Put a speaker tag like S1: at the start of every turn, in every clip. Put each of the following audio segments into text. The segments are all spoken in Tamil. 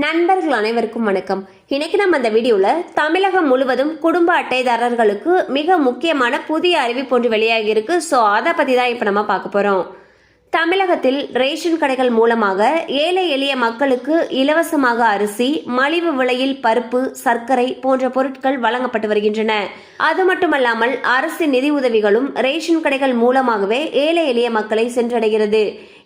S1: நண்பர்கள் அனைவருக்கும் வணக்கம். இன்னைக்கு நம்ம இந்த வீடியோவில் தமிழகம் முழுவதும் குடும்ப அட்டைதாரர்களுக்கு மிக முக்கியமான புதிய அறிவிப்பு ஒன்று வெளியாகி இருக்கு. ஸோ அதை பற்றி தான் இப்போ நம்ம பார்க்க போகிறோம் தமிழகத்தில் ரேஷன் கடைகள் மூலமாக ஏழை எளிய மக்களுக்கு இலவசமாக அரிசி மலிவு விலையில் பருப்பு சர்க்கரை போன்ற பொருட்கள் வழங்கப்பட்டு வருகின்றன. அது மட்டுமல்லாமல் அரசு நிதி உதவிகளும் ரேஷன் கடைகள் மூலமாகவே ஏழை எளிய மக்களை சென்றடைகிறது.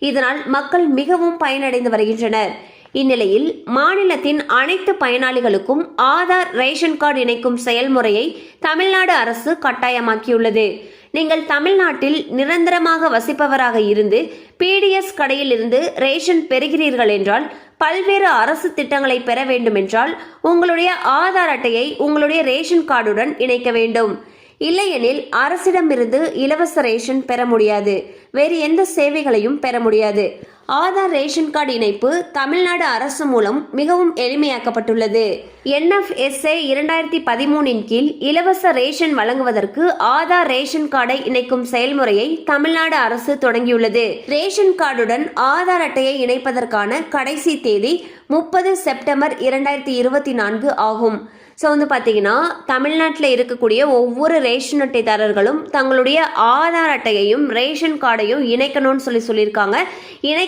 S1: இதனால் மக்கள் மிகவும் பயனடைந்து வருகின்றனர். இந்நிலையில் மாநிலத்தின் அனைத்து பயனாளிகளுக்கும் ஆதார் ரேஷன் கார்டு இணைக்கும் செயல்முறையை தமிழ்நாடு அரசு கட்டாயமாக்கியுள்ளது. நீங்கள் தமிழ்நாட்டில் நிரந்தரமாக வசிப்பவராக இருந்து பிடிஎஸ் கடையில் இருந்து ரேஷன் பெறுகிறீர்கள் என்றால் பல்வேறு அரசு திட்டங்களை பெற வேண்டுமென்றால் உங்களுடைய ஆதார் அட்டையை உங்களுடைய ரேஷன் கார்டுடன் இணைக்க வேண்டும். இல்லையெனில் அரசிடமிருந்து இலவச ரேஷன் பெற முடியாது. வேறு எந்த சேவைகளையும் பெற முடியாது. ஆதார் ரேஷன் கார்டு இணைப்பு தமிழ்நாடு அரசு மூலம் மிகவும் எளிமையாக்கப்பட்டுள்ளது. என்எஃப்எஸ்ஏ இரண்டாயிரத்தி பதிமூனின் கீழ் இலவச ரேஷன் வழங்குவதற்கு ஆதார் ரேஷன் கார்டை இணைக்கும் செயல்முறையை தமிழ்நாடு அரசு தொடங்கியுள்ளது. ரேஷன் கார்டுடன் ஆதார் அட்டையை இணைப்பதற்கான கடைசி தேதி முப்பது செப்டம்பர் இரண்டாயிரத்தி இருபத்தி நான்கு ஆகும். ஸோ வந்து பார்த்தீங்கன்னா தமிழ்நாட்டில் இருக்கக்கூடிய ஒவ்வொரு ரேஷன் அட்டைதாரர்களும் தங்களுடைய ஆதார் அட்டையையும் ரேஷன் கார்டையும் இணைக்கணும்னு சொல்லி சொல்லியிருக்காங்க.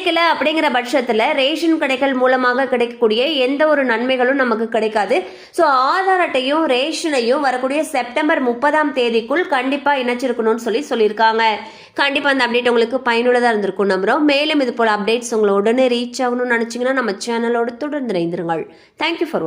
S1: கிடைக்கல அப்படிங்கிற பட்சத்தில் ரேஷன் கடைகள் மூலமாக கிடைக்கக்கூடிய எந்த ஒரு நன்மைகளும் நமக்கு கிடைக்காது. ஸோ ஆதார் அட்டையும் ரேஷனையும் வரக்கூடிய செப்டம்பர் முப்பதாம் தேதிக்குள் கண்டிப்பாக இணைச்சிருக்கணும்னு சொல்லி சொல்லியிருக்காங்க. கண்டிப்பாக அந்த அப்டேட் உங்களுக்கு பயனுள்ளதாக இருந்திருக்கும் நம்புகிறோம் மேலும் இது போல் அப்டேட்ஸ் உங்களை உடனே ரீச் ஆகணும்னு நினச்சிங்கன்னா நம்ம சேனலோடு தொடர்ந்து இணைந்திருங்கள். தேங்க்யூ ஃபார் வாட்சிங்